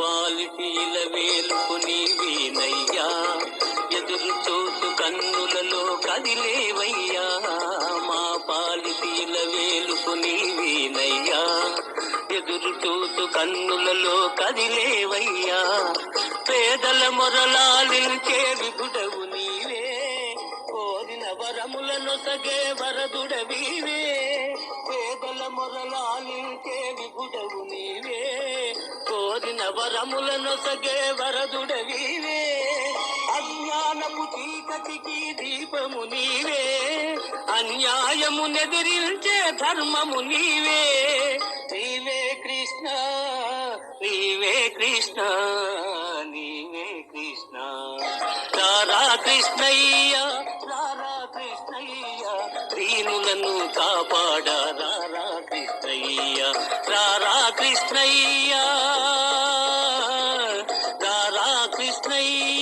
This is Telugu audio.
పాలిటీల వేలుకుని నీవేనయ్యా. ఎదురు చూసు కన్నులలో కదిలేవయ్యా. మా పాలిటీల వేలుకుని నీవేనయ్యా. ఎదురు చూసు కన్నులలో కదిలేవయ్యా. పేదల మొరలాలించే విభుడవు నీవే. కోరిన వరములను సగే వరదుడవీవే. పేదల మొరలాలించే చే కోరిన సగే వరదుడవీవే అజ్ఞానము చీకటికి దీపము నీవే. అన్యాయము నెదిరించే ధర్మము నీవే. నీవే కృష్ణ నీవే కృష్ణ నీవే కృష్ణ. రారా కృష్ణయ్య రారా కృష్ణయ్య దీనులను కాపాడ రారా కృష్ణయ్య. రారా కృష్ణయ్య రారా కృష్ణయ్య